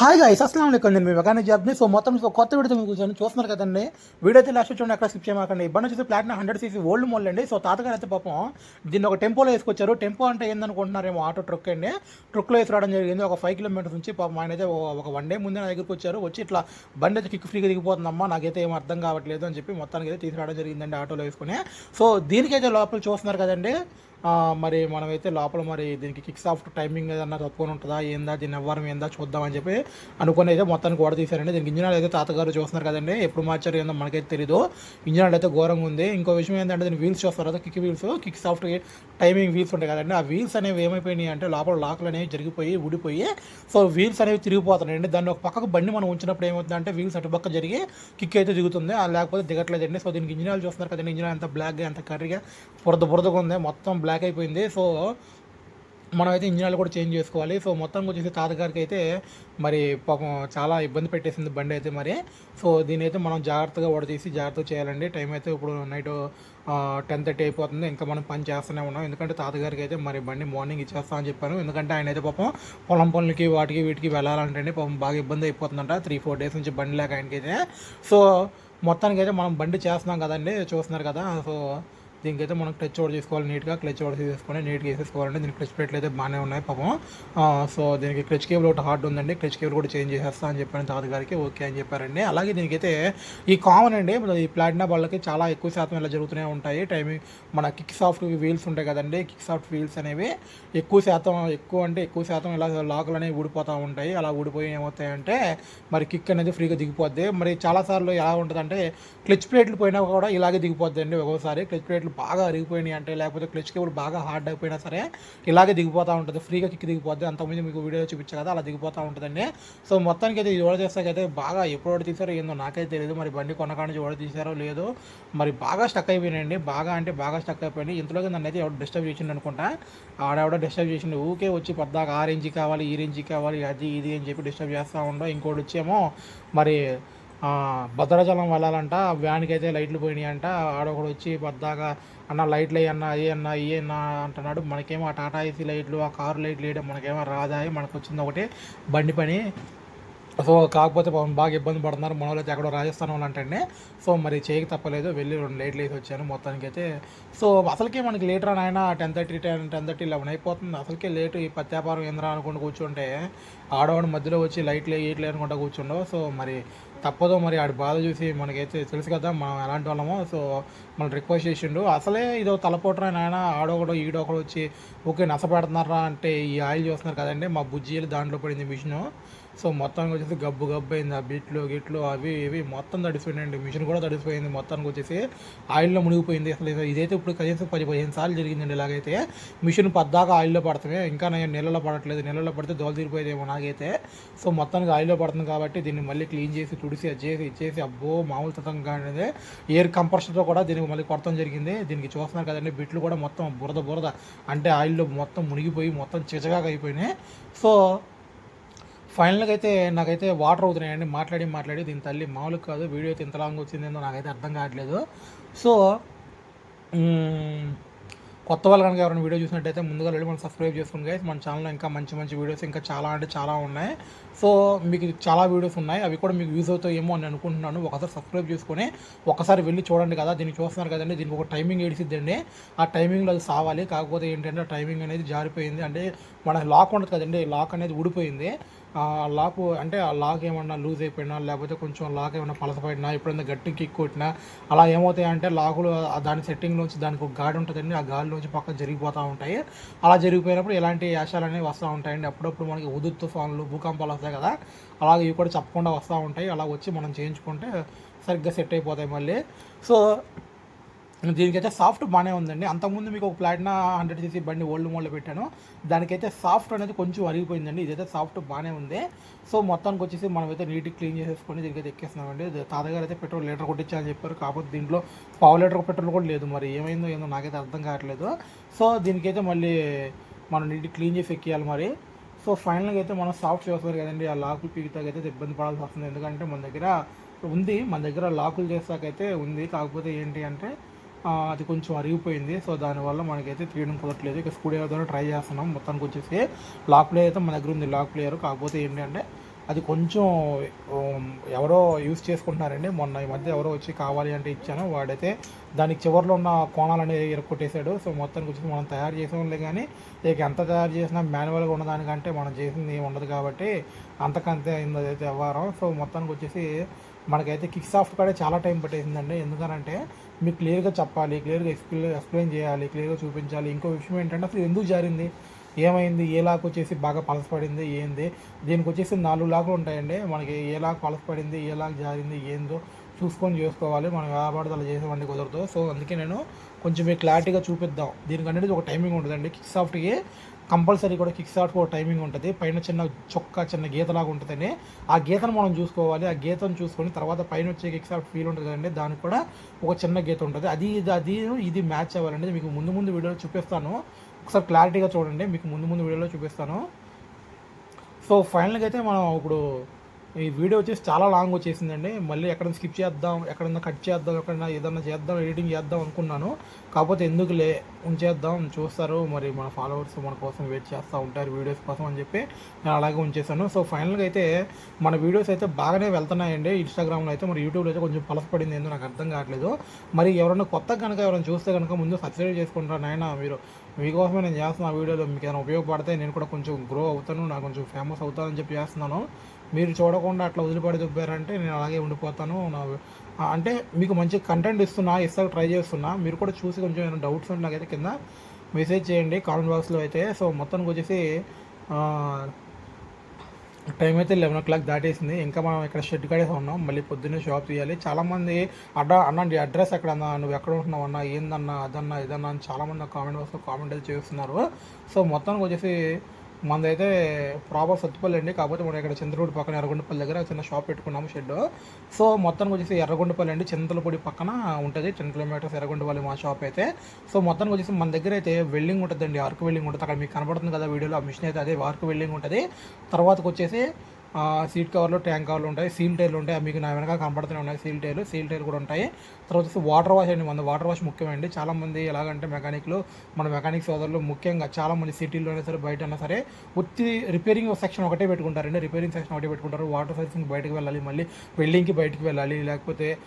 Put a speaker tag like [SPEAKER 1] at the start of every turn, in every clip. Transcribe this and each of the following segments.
[SPEAKER 1] Hi guys అస్సలం లేకుండా నేను మీ వెగానే జాబ్ని సో మొత్తం ఒక కొత్త వీడియో మీకు కూర్చొని చూస్తున్నారు కదండి. వీడియో అయితే లాస్ట్ చూడండి అక్కడ స్కిప్ చేయమాకండి. ఇబ్బంది వచ్చేసి ప్లాట్నా హండ్రెడ్ సీసీ ఓల్డ్ మోల్ అండి. సో తాతగారు అయితే పాపం దీన్ని ఒక టెంపోలో వేసుకొచ్చారు. టెంపో అంటే ఏందనుకుంటున్నారేమో ఆటో ట్రక్ అండి. ట్రక్లో వేసి రావడం జరిగింది. ఒక ఫైవ్ కిలోమీటర్స్ నుంచి పాపం ఆయన అయితే ఒక- వన్ డే ముందే నా దగ్గరికి వచ్చారు. వచ్చి ఇట్లా బండి అయితే కిక్ ఫ్రీగా దిగిపోతుందమ్మా నాకైతే ఏం అర్థం కావట్లేదు అని చెప్పి మొత్తానికి అయితే తీసుకురావడం జరిగిందండి ఆటోలో వేసుకుని. సో దీనికైతే లోపల చూస్తున్నారు కదండి. మరి మనమైతే లోపల మరి దీనికి కిక్ సాఫ్ట్ టైమింగ్ ఏదన్నా తక్కువ ఉంటుందా? ఏందా? దీని ఎవ్వరం ఏందా? చూద్దామని చెప్పి అనుకుని అయితే మొత్తానికి గోడ తీశారండి. దీనికి ఇంజనీర్ అయితే తాతగారు చూస్తున్నారు కదండి. ఎప్పుడు మార్చారు ఏందో మనకైతే తెలియదు ఇంజనీర్ అయితే ఘోరంగా ఉంది. ఇంకో విషయం ఏంటంటే దీని వీల్స్ చూస్తారు కదా kick wheels kick shaft timing wheels ఉంటాయి కదండి. ఆ వీల్స్ అనేవి ఏమైపోయినాయి అంటే లోపల లాక్లు అనేవి జరిగిపోయి ఊడిపోయి సో వీల్స్ అనేవి తిరిగిపోతున్నాయండి దాన్ని ఒక పక్కకు బండి మనం ఉంచినప్పుడు ఏమవుతుందంటే వీల్స్ అటు పక్క జరిగి కిక్ అయితే దిగుతుంది. ఆ లేకపోతే దిగట్లేదండి. సో దీనికి ఇంజనీర్ చూస్తున్నారు కదండి. ఇంజనీర్ ఆయిల్ అంత బ్లాక్గా ఎంత కర్రీగా బురద బురదగా ఉంది. మొత్తం బ్లాక్ అయిపోయింది. సో మనం అయితే ఇంజిన్ కూడా చేంజ్ చేసుకోవాలి. సో మొత్తం వచ్చేసి తాతగారికి అయితే మరి పాపం చాలా ఇబ్బంది పెట్టేసింది బండి అయితే మరి. సో దీని అయితే మనం జాగ్రత్తగా తీసి జాగ్రత్తగా చేయాలండి. టైం అయితే ఇప్పుడు నైట్ టెన్ థర్టీ అయిపోతుంది. ఇంకా మనం పని చేస్తూనే ఉన్నాం. ఎందుకంటే తాతగారికి అయితే మరి బండి మార్నింగ్ ఇచ్చేస్తా అని చెప్పాను. ఎందుకంటే ఆయన అయితే పాపం పొలం పనులకి వాటికి వీటికి వెళ్ళాలంటే పాపం బాగా ఇబ్బంది అయిపోతుందంట. త్రీ ఫోర్ డేస్ నుంచి బండి లేక ఆయనకైతే. సో మొత్తానికి అయితే మనం బండి చేస్తున్నాం కదండి. చూస్తున్నారు కదా. సో దీనికైతే మనం క్లచ్ ఓవర్ చేసుకోవాలి నీట్గా. క్లచ్ ఓవర్ తీసుకొని నీట్గా వేసేసుకోవాలంటే దీనికి క్లచ్ ప్లేట్లు అయితే బాగానే ఉన్నాయి పాపం. సో దీనికి క్లచ్ కేబుల్ ఒకటి హార్డ్ ఉందండి. క్లచ్ కేబుల్ కూడా చేంజ్ చేసేస్తా అని చెప్పాను తాతగారికి. ఓకే అని చెప్పారండి. అలాగే దీనికైతే ఈ కామన్ అండి ఈ ప్లాటినా వాళ్ళకి చాలా ఎక్కువ శాతం ఇలా జరుగుతూనే ఉంటాయి. టైమింగ్ మన కిక్ సాఫ్ట్ వీల్స్ ఉంటాయి కదండి. కిక్ సాఫ్ట్ వీల్స్ అనేవి ఎక్కువ శాతం ఎక్కువ అంటే ఎక్కువ శాతం ఇలా లాకులు అనేవి ఊడిపోతూ ఉంటాయి. అలా ఊడిపోయి ఏమవుతాయంటే మరి కిక్ అనేది ఫ్రీగా దిగిపోద్ది. మరి చాలాసార్లు ఎలా ఉంటుందంటే క్లచ్ ప్లేట్లు పోయినా కూడా ఇలాగే దిగిపోద్ది అండి ఒక్కోసారి. క్లచ్ ప్లేట్లు బాగా అరిగిపోయినాయి అంటే లేకపోతే క్లచ్ కేబుల్ బాగా హార్డ్ అయిపోయినా సరే ఇలాగే దిగిపోతూ ఉంటుంది. ఫ్రీగా కిక్ దిగిపోద్ది. అంతకుముందు మీకు వీడియో చూపించా కదా అలా దిగిపోతూ ఉంటుందండి. సో మొత్తానికి అయితే ఇది ఓడ చేస్తాకైతే బాగా ఎప్పుడు తీసారో ఏందో నాకైతే తెలియదు మరి బండి కొనకాడ నుంచి ఓడ తీసారో లేదో మరి బాగా స్టక్ అయిపోయినాయండి. బాగా అంటే బాగా స్టక్ అయిపోయింది ఇంతలోకి నన్ను అయితే ఎవరు డిస్టర్బ్ చేసిండు అనుకుంటా. ఆడెవడో డిస్టర్బ్ చేసిండు. ఊకే వచ్చి పద్దాక ఆ రేంజ్కి కావాలి ఈ రేంజ్కి కావాలి అది ఇది అని చెప్పి డిస్టర్బ్ చేస్తూ ఉండో. ఇంకోటి వచ్చేమో మరి భద్రాచలం వెళ్ళాలంట వ్యాన్కి అయితే లైట్లు పోయినాయి అంట ఆడొకడు వచ్చి పద్దాగా అన్న లైట్లు వేయి అన్న అయ్యి అన్న ఇయ్యి అన్న అంటున్నాడు. మనకేమో ఆ టాటా ఏసీ లైట్లు ఆ కారు లైట్లు వేయడం మనకేమో రాదాయి మనకు వచ్చింది ఒకటి బండి పని. సో కాకపోతే పాపం బాగా ఇబ్బంది పడుతున్నారు. మన వాళ్ళు ఎక్కడో రాజస్థాన్ వాళ్ళు అంటే సో మరి చేయక తప్పలేదు. వెళ్ళి రెండు లేట్లు వేసి వచ్చాను మొత్తానికి అయితే సో అసలుకే మనకి లేట్ అని ఆయన ten thirty ten ten thirty eleven అయిపోతుంది. అసలుకే లేటు ఈ పత్యాపారం ఏంద్రా అనుకుంటూ కూర్చుంటే. ఆడవాడు మధ్యలో వచ్చి లైట్లు వేయట్లే అనుకుంటా కూర్చుండవు. సో మరి తప్పదో మరి ఆడి బాధ చూసి మనకైతే తెలుసు కదా మనం ఎలాంటి వాళ్ళమో. సో మనం రిక్వెస్ట్ చేసిండు. అసలే ఇదో తలపోటరా నాయన ఆడొకడు ఈడొకడు వచ్చి ఓకే నసపెడుతున్నారా? అంటే ఈ ఆయిల్ చూస్తున్నారు కదండి మా బుజ్జీలు దాంట్లో పడింది మిషను. సో మొత్తానికి వచ్చేసి గబ్బు గబ్బు అయింది ఆ బిట్లు గిట్లు అవి ఇవి మొత్తం తడిసిపోయినాయండి. మిషన్ కూడా తడిసిపోయింది మొత్తానికి వచ్చేసి. ఆయిల్లో మునిగిపోయింది. అసలు ఇది- ఇదైతే ఇప్పుడు కనీసం పది పదిహేను సార్లు జరిగిందండి ఇలాగైతే. మిషన్ పద్దాకా ఆయిల్లో పడతామే. ఇంకా నేను నీళ్ళలో పడట్లేదు. నీళ్ళలో పడితే దోలు తీరిపోయేదేమో నాకైతే. సో మొత్తానికి ఆయిల్లో పడుతుంది కాబట్టి దీన్ని మళ్ళీ క్లీన్ చేసి తుడిసి అది చేసి ఇచ్చేసి అబ్బో మామూలు తతం కానీ ఎయిర్ కంప్రెషర్తో కూడా దీనికి మళ్ళీ కొడతాం జరిగింది. దీనికి చూస్తున్నారు కదండి బిట్లు కూడా మొత్తం బురద బురద. అంటే ఆయిల్లో మొత్తం మునిగిపోయి మొత్తం చిచగా అయిపోయినాయి. సో ఫైనల్గా అయితే నాకైతే వాటర్ అవుతున్నాయండి. మాట్లాడి మాట్లాడి దీని తల్లి మామూలు కాదు. వీడియో అయితే ఇంత లాంగ్ వచ్చిందేందో నాకైతే అర్థం కావట్లేదు. సో కొత్త వాళ్ళు కనుక ఎవరైనా వీడియో చూసినట్టయితే ముందుగా వెళ్ళి మనం సబ్స్క్రైబ్ చేసుకోండి గైస్ మన ఛానల్లో ఇంకా మంచి మంచి వీడియోస్ ఇంకా చాలా అంటే చాలా ఉన్నాయి. సో మీకు చాలా వీడియోస్ ఉన్నాయి. అవి కూడా మీకు యూజ్ అవుతాయేమో అని అనుకుంటున్నాను. ఒకసారి సబ్స్క్రైబ్ చేసుకొని ఒకసారి వెళ్ళి చూడండి కదా. దీన్ని చూస్తున్నారు కదండి. దీనికి ఒక టైమింగ్ ఏడిసిద్దండి. ఆ టైమింగ్లో అది సావాలి. కాకపోతే ఏంటంటే టైమింగ్ అనేది జారిపోయింది. అంటే మన లాక్ ఉండదు కదండి. లాక్ అనేది ఊడిపోయింది. ఆ లాక్ అంటే ఆ లాక్ ఏమన్నా లూజ్ అయిపోయినా లేకపోతే కొంచెం లాక్ ఏమైనా పలసపడినా ఎప్పుడైనా గట్టి కిక్ కొట్టినా అలా ఏమవుతాయి అంటే లాకులు దాని సెట్టింగ్లోంచి దానికి ఒక గాడి ఉంటుందండి. ఆ గాలిలోంచి పక్కన జరిగిపోతూ ఉంటాయి. అలా జరిగిపోయినప్పుడు ఎలాంటి యాశాలు అనేవి వస్తూ ఉంటాయండి. అప్పుడప్పుడు మనకి ఉదు తుఫాన్లు భూకంపాలు వస్తాయి కదా అలాగే ఇవి కూడా చెప్పకుండా వస్తూ ఉంటాయి. అలా వచ్చి మనం చేయించుకుంటే సరిగ్గా సెట్ అయిపోతాయి మళ్ళీ. సో దీనికైతే సాఫ్ట్ బాగానే ఉందండి. అంతకుముందు మీకు ఒక ప్లాటినా హండ్రెడ్ సీసీ బండి ఓల్డ్ మోడల్ పెట్టాను. దానికైతే సాఫ్ట్ అనేది కొంచెం అరిగిపోయిందండి. ఇదైతే సాఫ్ట్ బాగానే ఉంది. సో మొత్తానికి వచ్చేసి మనమైతే నీట్గా క్లీన్ చేసేసుకొని దీనికైతే ఎక్కేస్తున్నామండి. తాతగారు అయితే పెట్రోల్ లీటర్ కొట్టించాలని చెప్పారు. కాకపోతే దీంట్లో పావు లీటర్ పెట్రోల్ కూడా లేదు మరి. ఏమైందో ఏందో నాకైతే అర్థం కావట్లేదు. సో దీనికైతే మళ్ళీ మనం నీట్గా క్లీన్ చేసి ఎక్కియాలి మరి. సో ఫైనల్గా అయితే మనం సాఫ్ట్ చేస్తారు కదండి. ఆ లాకులు పీకుతాకైతే ఇబ్బంది పడాల్సి వస్తుంది. ఎందుకంటే మన దగ్గర ఉంది. మన దగ్గర లాకులు చేస్తాకైతే ఉంది. కాకపోతే ఏంటి అంటే అది కొంచెం అరిగిపోయింది. సో దానివల్ల మనకైతే తీయడం కుదరట్లేదు. ఇక స్కూల్ ద్వారా ట్రై చేస్తున్నాం. మొత్తానికి వచ్చేసి లాక్ ప్లేయర్ అయితే మన దగ్గర ఉంది. Lock player. కాకపోతే ఏంటంటే అది కొంచెం ఎవరో యూస్ చేసుకుంటున్నారండి. మొన్న ఈ మధ్య ఎవరో వచ్చి కావాలి అంటే ఇచ్చాను. వాడైతే దానికి చివరిలో ఉన్న కోణాలు అనేది ఇరక్కొట్టేశాడు. సో మొత్తానికి వచ్చి మనం తయారు చేసేవాళ్ళే కానీ ఇక ఎంత తయారు చేసినా మాన్యువల్గా ఉన్నదానికంటే మనం చేసింది ఉండదు కాబట్టి అంతకంతే అయింది అదైతే వ్యవహారం. సో మొత్తానికి వచ్చేసి మనకైతే కిక్ సాఫ్ట్ కాడే చాలా టైం పట్టేసిందండి. ఎందుకనంటే మీకు క్లియర్గా చెప్పాలి క్లియర్గా ఎక్స్ప్లెయిన్ ఎక్స్ప్లెయిన్ చేయాలి క్లియర్గా చూపించాలి. ఇంకో విషయం ఏంటంటే అసలు ఎందుకు జారింది? ఏమైంది? ఏ లాక్ వచ్చేసి బాగా పలసపడింది ఏంది? దీనికి వచ్చేసి నాలుగు లాకులు ఉంటాయండి. మనకి ఏ లాక్ పలసపడింది ఏ లాక్ జారింది? ఏందో చూసుకొని చేసుకోవాలి. మనం వ్యాపారాలు అలా చేసేవండి కుదరదు. సో అందుకే నేను కొంచెం మీకు క్లారిటీగా చూపిద్దాం. దీనికనేది ఒక టైమింగ్ ఉంటుందండి. కిక్ సాఫ్ట్కి కంపల్సరీ కూడా కిక్ స్టార్ట్ ఒక టైమింగ్ ఉంటుంది. పైన చిన్న చొక్క చిన్న గీతలాగా ఉంటుందండి ఆ గీతను మనం చూసుకోవాలి. ఆ గీతను చూసుకొని తర్వాత పైన వచ్చే కిక్ స్టార్ట్ ఫీల్ ఉంటుంది కదండి దానికి కూడా ఒక చిన్న గీత ఉంటుంది. అది ఇది అది ఇది మ్యాచ్ అవ్వాలండి. మీకు ముందు ముందు వీడియోలో చూపిస్తాను. ఒకసారి క్లారిటీగా చూడండి. మీకు ముందు ముందు వీడియోలో చూపిస్తాను. సో ఫైనల్గా అయితే మనం ఇప్పుడు ఈ వీడియో వచ్చేసి చాలా లాంగ్ వచ్చేసిందండి. మళ్ళీ ఎక్కడైనా స్కిప్ చేద్దాం ఎక్కడైనా కట్ చేద్దాం ఎక్కడైనా ఏదైనా చేద్దాం ఎడిటింగ్ చేద్దాం అనుకున్నాను. కాకపోతే ఎందుకులే ఉంచేద్దాం చూస్తారు. మరి మన ఫాలోవర్స్ మన కోసం వెయిట్ చేస్తూ ఉంటారు వీడియోస్ కోసం అని చెప్పి నేను అలాగే ఉంచేసాను సో ఫైనల్గా అయితే మన వీడియోస్ అయితే బాగానే వెళ్తున్నాయండి. ఇన్స్టాగ్రామ్లో అయితే మరి యూట్యూబ్లో అయితే కొంచెం పలసపడింది ఏందో నాకు అర్థం కావట్లేదు. మరి ఎవరైనా కొత్త కనుక ఎవరైనా చూస్తే కనుక ముందు సబ్స్క్రైబ్ చేసుకుంటారు నాయన? మీరు మీకోసమే నేను చేస్తున్న ఆ వీడియోలో మీకు ఏమైనా ఉపయోగపడితే నేను కూడా కొంచెం గ్రో అవుతాను నాకు కొంచెం ఫేమస్ అవుతానని చెప్పి చేస్తున్నాను. మీరు చూడకుండా అట్లా వదిలిపడి దుబ్బారంటే నేను అలాగే ఉండిపోతాను. నా అంటే మీకు మంచి కంటెంట్ ఇస్తున్నా ఇస్తా ట్రై చేస్తున్నా మీరు కూడా చూసి కొంచెం ఏమైనా డౌట్స్ ఉంటే నాకైతే కింద మెసేజ్ చేయండి కామెంట్ బాక్స్లో అయితే. సో మొత్తానికి వచ్చేసి టైం అయితే లెవెన్ ఓ క్లాక్ దాటేసింది. ఇంకా మనం ఇక్కడ షెడ్ కడేసి ఉన్నాం. మళ్ళీ పొద్దున్నే షాప్ తీయాలి. చాలామంది అడ్డా అన్న అడ్రస్ ఎక్కడ అన్నా నువ్వు ఎక్కడ ఉంటున్నావు అన్న ఏందన్నా అదన్నా ఇదన్నా అని చాలామంది కామెంట్ బాక్స్లో కామెంట్ అయితే చేస్తున్నారు. సో మొత్తానికి వచ్చేసి మనదైతే ప్రాపర్ సత్తుపల్లి అండి. కాకపోతే మనం ఇక్కడ చంద్రపూడి పక్కన ఎర్రగొండపల్లి దగ్గర చిన్న షాప్ పెట్టుకున్నాము షెడ్ సో మొత్తానికి వచ్చేసి ఎర్రగొండపల్లి అండి. చింతలపూడి పక్కన ఉంటుంది. టెన్ కిలోమీటర్స్ ఎర్రగొండపల్లి మా షాప్ అయితే. సో మొత్తానికి వచ్చేసి మన దగ్గర అయితే వెల్డింగ్ ఉంటుందండి. ఆర్క్ వెల్డింగ్ ఉంటుంది. అక్కడ మీకు కనబడుతుంది కదా వీడియోలో. ఆ మిషన్ అయితే అదే ఆర్క్ వెల్డింగ్ ఉంటుంది. తర్వాతకు వచ్చేసి సీట్ కవర్లు ట్యాంక్ కవర్లు ఉంటాయి సీల్ టైర్లు ఉంటాయి మీకు నా వెనక కనపడుతూనే ఉన్నాయి సీల్ టైర్లు. సీల్ టైర్ కూడా ఉంటాయి. తర్వాత వచ్చేసి వాటర్ వాష్ అండి మన వాటర్ వాష్ ముఖ్యమండి. చాలామంది ఎలాగంటే మెకానిక్లు మన మెకానిక్ సోదరులు ముఖ్యంగా చాలామంది సిటీలో అయినా సరే బయట అయినా సరే ఉత్తి రిపేరింగ్ సెక్షన్ ఒకటే పెట్టుకుంటారండి. రిపేరింగ్ సెక్షన్ ఒకటే పెట్టుకుంటారు. వాటర్ సర్వీసింగ్ బయటకు వెళ్ళాలి మళ్ళీ వెల్డింగ్కి బయటకు వెళ్ళాలి లేకపోతే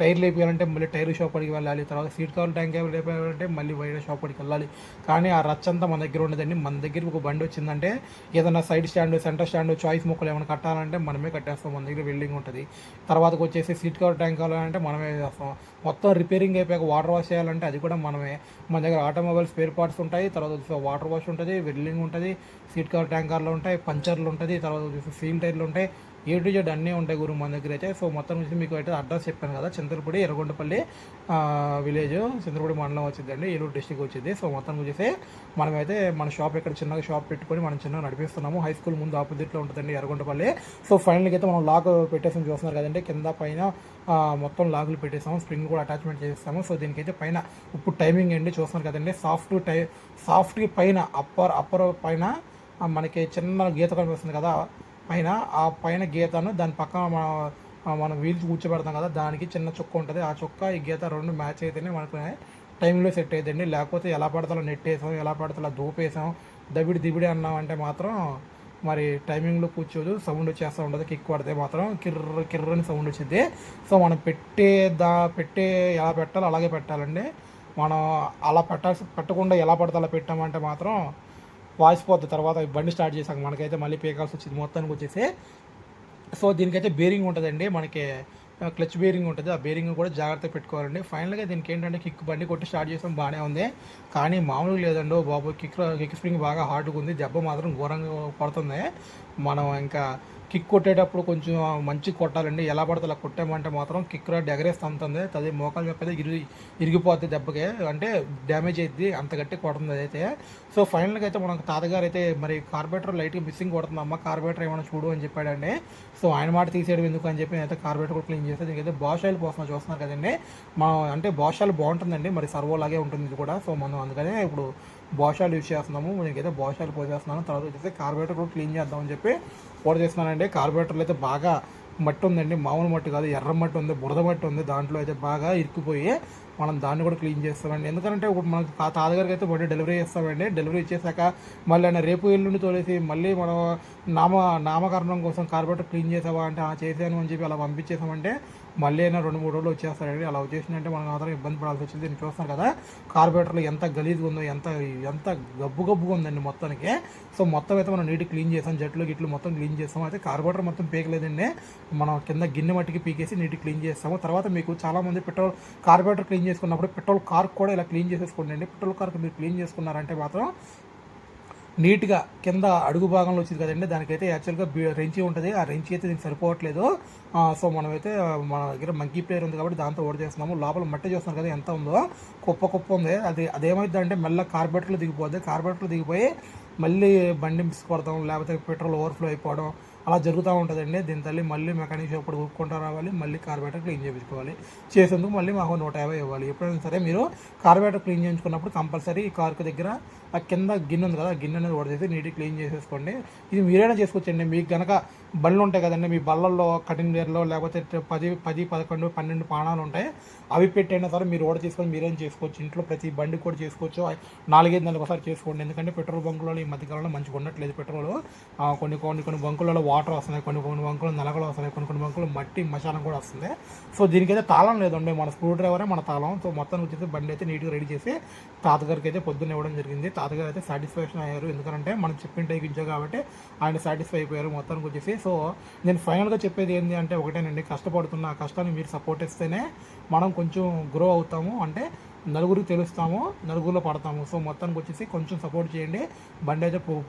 [SPEAKER 1] టైర్లు సి- మళ్ళీ టైర్ షాప్ అడిగి వెళ్ళాలి తర్వాత సీట్ కవర్ ట్యాంక్ లేపాలంటే మళ్ళీ బయట షాప్ అడిగి వెళ్ళాలి. కానీ ఆ రచ్చంతా మన దగ్గర ఉండదండి. మన దగ్గర ఒక బండి వచ్చిందంటే ఏదైనా side stand centre stand choice మొక్కలు ఏమైనా కట్టాలంటే మనమే కట్టేస్తాం. మన దగ్గర వెల్డింగ్ ఉంటుంది. తర్వాతకు వచ్చేసి సీట్ కవర్ ట్యాంక్ కావాలంటే మనమే చేస్తాం మొత్తం రిపేరింగ్ అయిపోయాక వాటర్ వాష్ చేయాలంటే అది కూడా మనమే. మన దగ్గర ఆటోమొబైల్ స్పేర్ పార్ట్స్ ఉంటాయి. తర్వాత వచ్చేసి వాటర్ వాష్ ఉంటుంది వెల్డింగ్ ఉంటుంది సీట్ కవర్ ట్యాంకర్లు ఉంటాయి పంచర్లు ఉంటుంది తర్వాత వచ్చేసి సీల్ టైర్లు ఉంటాయి. ఏ టు జెడ్ అన్నీ ఉంటాయి గురు మన దగ్గర అయితే. సో మొత్తం నుంచి మీకు అయితే అడ్రస్ చెప్పాను కదా చంద్రపూడి ఎర్రగొండపల్లి విలేజ్ చంద్రపూడి మండలం వచ్చిందండి ఏలూరు డిస్టిక్ వచ్చింది. సో మొత్తం వచ్చేసి మనమైతే మన షాప్ ఇక్కడ చిన్నగా షాప్ పెట్టుకొని మనం చిన్నగా నడిపిస్తున్నాము. హై స్కూల్ ముందు ఆపోజిట్లో ఉంటుందండి ఎర్రగొండపల్లి. సో ఫైనల్గా అయితే మనం లాక్ పెట్టేసాం చూస్తున్నారు కదండి కింద పైన మొత్తం లాగులు పెట్టేసాము. స్ప్రింగ్ కూడా అటాచ్మెంట్ చేస్తాము సో దీనికైతే పైన ఇప్పుడు టైమింగ్ అండి చూస్తున్నారు కదండి సాఫ్ట్ టై సాఫ్ట్కి పైన అప్పర్ అప్పర్ పైన మనకి చిన్న గీత కనిపిస్తుంది కదా పైన ఆ పైన గీతను దాని పక్కన మన మనం వీల్స్ కూర్చోబెడతాం కదా దానికి చిన్న చుక్క ఉంటుంది. ఆ చుక్క ఈ గీత రెండు మ్యాచ్ అయితేనే మనకు టైంలో సెట్ అవుతుందండి లేకపోతే ఎలా పడతాలో నెట్ వేసాం ఎలా పడతాలో దూపేసాం దబిడి దిబిడి అన్నామంటే మాత్రం మరి టైమింగ్లో కూర్చోదు. సౌండ్ వచ్చేస్తూ ఉండదు కిక్ పడితే మాత్రం కిర్ర కిర్రని సౌండ్ వచ్చింది సో మనం పెట్టే దా పెట్టే ఎలా పెట్టాలో అలాగే పెట్టాలండి. మనం అలా పెట్టాల్సి పెట్టకుండా ఎలా పడితే అలా పెట్టామంటే మాత్రం వాసిపోద్ది తర్వాత బండి స్టార్ట్ చేసాక మనకైతే మళ్ళీ పీకాల్సి వచ్చింది. మొత్తానికి వచ్చేసి సో దీనికైతే బేరింగ్ ఉంటుందండి. మనకి క్లచ్ బేరింగ్ ఉంటుంది. ఆ బేరింగ్ కూడా జాగ్రత్తగా పెట్టుకోవాలండి. ఫైనల్గా దీనికి ఏంటంటే కిక్ బండి కొట్టి స్టార్ట్ చేసాం బాగానే ఉంది. కానీ మామూలుగా లేదండి బాబు. కిక్ కిక్ స్ప్రింగ్ బాగా హార్డ్గా ఉంది. దెబ్బ మాత్రం ఘోరంగా పడుతుంది. మనం ఇంకా కిక్ కొట్టేటప్పుడు కొంచెం మంచి కొట్టాలండి. ఎలా పడితే అలా కొట్టామంటే మాత్రం కిక్ రాడ్ ఎగరేస్తే అంతుంది అది మోకాలు చెప్పేది ఇరిగి ఇరిగిపోద్ది దెబ్బకి. అంటే డ్యామేజ్ అయింది అంత గట్టి కొడుతుంది అదైతే. సో ఫైనల్గా అయితే మనకు తాతగారు అయితే మరి కార్బేటర్ లైట్గా మిస్సింగ్ కొడుతుంది. అమ్మ కార్బేటర్ ఏమైనా చూడు అని చెప్పాడండి. సో ఆయన మాట తీసేయడం ఎందుకు అని చెప్పి అయితే కార్బేటర్ కూడా క్లీన్ చేస్తే దీనికైతే బాషాయిల్ ఆయిల్ పోస్తున్నా చూస్తున్నారు కదండి. మనం అంటే బాషాయిల్ బాగుంటుందండి. మరి సర్వో లాగే ఉంటుంది ఇది కూడా. సో మనం అందుకనే ఇప్పుడు బాషాలు యూజ్ చేస్తున్నాము. దీనికైతే బాష్ పోసేస్తున్నాను. తర్వాత వచ్చేసి కార్బోరేటర్ కూడా క్లీన్ చేద్దామని చెప్పి కూడా చేస్తున్నానండి. కార్బోరేటర్లు అయితే బాగా మట్టి ఉందండి. మామూలు మట్టి కాదు ఎర్ర మట్టి ఉంది బురద మట్టి ఉంది. దాంట్లో అయితే బాగా ఇరుక్కుపోయి మనం దాన్ని కూడా క్లీన్ చేస్తామండి. ఎందుకంటే ఇప్పుడు మనం తాతగారికి అయితే బట్టి డెలివరీ చేస్తామండి. డెలివరీ ఇచ్చేసాక మళ్ళీ ఆయన రేపు ఎల్లుండి తోలేసి మళ్ళీ మనం నామ నామకరణం కోసం కార్బోరేటర్ క్లీన్ చేసావా అంటే ఆ చేశాను అని చెప్పి అలా పంపించేసామంటే మళ్ళీ అయినా రెండు మూడు రోజులు వచ్చేస్తారండి అలా వచ్చేసిందంటే మనం మాత్రం ఇబ్బంది పడాల్సి వచ్చింది. నేను చూస్తాను కదా కార్బోరేటర్లో ఎంత గలీజ్గా ఉందో ఎంత ఎంత గబ్బు గబ్బుగా ఉందండి మొత్తానికి. సో మొత్తం అయితే మనం నీట్ క్లీన్ చేసాం. జట్లు గిట్లు మొత్తం క్లీన్ చేస్తాం అయితే కార్పొరేటర్ మొత్తం పీకలేదండి. మనం కింద గిన్నె మట్టికి పీకేసి నీట్ క్లీన్ చేస్తాము తర్వాత మీకు చాలామంది పెట్రోల్ కార్పొరేటర్ క్లీన్ చేసుకున్నప్పుడు పెట్రోల్ కార్ కూడా ఇలా క్లీన్ చేసేసుకోండి పెట్రోల్ కార్కి మీరు క్లీన్ చేసుకున్నారంటే మాత్రం నీట్గా కింద అడుగు భాగంలో వచ్చింది కదండి దానికైతే యాక్చువల్గా రెంచి ఉంటుంది. ఆ రెంచి అయితే దీనికి సరిపోవట్లేదు. సో మనమైతే మన దగ్గర మంకీ ప్లేయర్ ఉంది కాబట్టి దాంతో ఓడి చేస్తున్నాము. లోపల మట్టి చూస్తున్నాం కదా ఎంత ఉందో. కుప్ప కుప్ప ఉంది. అది అదేమైంది అంటే మెల్ల కార్బెట్లో దిగిపోద్ది. కార్బెట్లో దిగిపోయి మళ్ళీ బండి మిస్ కొడతాం. లేకపోతే పెట్రోల్ ఓవర్ఫ్లో అయిపోవడం. అలా జరుగుతూ ఉంటుందండి. దీని తల్లి మళ్ళీ మెకానిక్ షాప్ ఊపుకుంటూ రావాలి. మళ్ళీ కార్బేటర్ క్లీన్ చేయించుకోవాలి. చేసేందుకు మళ్ళీ మాకు నూట యాభై ఇవ్వాలి. ఎప్పుడైనా సరే మీరు కార్బేటర్ క్లీన్ చేయించుకున్నప్పుడు కంపల్సరీ ఈ కార్కు దగ్గర ఆ కింద గిన్నె ఉంది కదా ఆ గిన్నె అనేది ఓడేసి నీట్గా క్లీన్ చేసేసుకోండి. ఇది మీరైనా చేసుకోవచ్చండి. మీకు గనక బళ్ళు ఉంటాయి కదండి. మీ బళ్ళల్లో కటింగ్ వేర్లో లేకపోతే పది పది పదకొండు పన్నెండు పానాలు ఉంటాయి. అవి పెట్టైనా సరే మీరు ఓడ తీసుకొని మీరేం చేసుకోవచ్చు? ఇంట్లో ప్రతి బండి కూడా చేసుకోవచ్చు. నాలుగైదు నెలలకు ఒకసారి చేసుకోండి. ఎందుకంటే పెట్రోల్ బంకులలో ఈ మధ్యకాలంలో మంచిగా ఉండట్లేదు పెట్రోల్. కొన్ని కొన్ని కొన్ని బంకులలో వాటర్ వస్తున్నాయి. కొన్ని కొన్ని బంకులు నలగలు వస్తున్నాయి. కొన్ని కొన్ని బంకులు మట్టి మశానం కూడా వస్తుంది. సో దీనికైతే తాళం లేదండి. మన స్క్రూ డ్రైవరే మన తాళం. సో మొత్తం వచ్చేసి బండి అయితే నీట్గా రెడీ చేసి తాతగారికి అయితే పొద్దున్న ఇవ్వడం జరిగింది. తాతగారు అయితే సాటిస్ఫాక్షన్ అయ్యారు. ఎందుకంటే మనం చెప్పిన టైకి ఇచ్చాం కాబట్టి ఆయన సాటిస్ఫై అయిపోయారు. మొత్తానికి వచ్చేసి సో నేను ఫైనల్గా చెప్పేది ఏంటి అంటే ఒకటేనండి కష్టపడుతున్న ఆ కష్టాన్ని మీరు సపోర్ట్ ఇస్తేనే మనం కొంచెం గ్రో అవుతాము అంటే నలుగురికి తెలుస్తాము నలుగురిలో పడతాము. సో మొత్తానికి వచ్చేసి కొంచెం సపోర్ట్ చేయండి. బండి అయితే పో-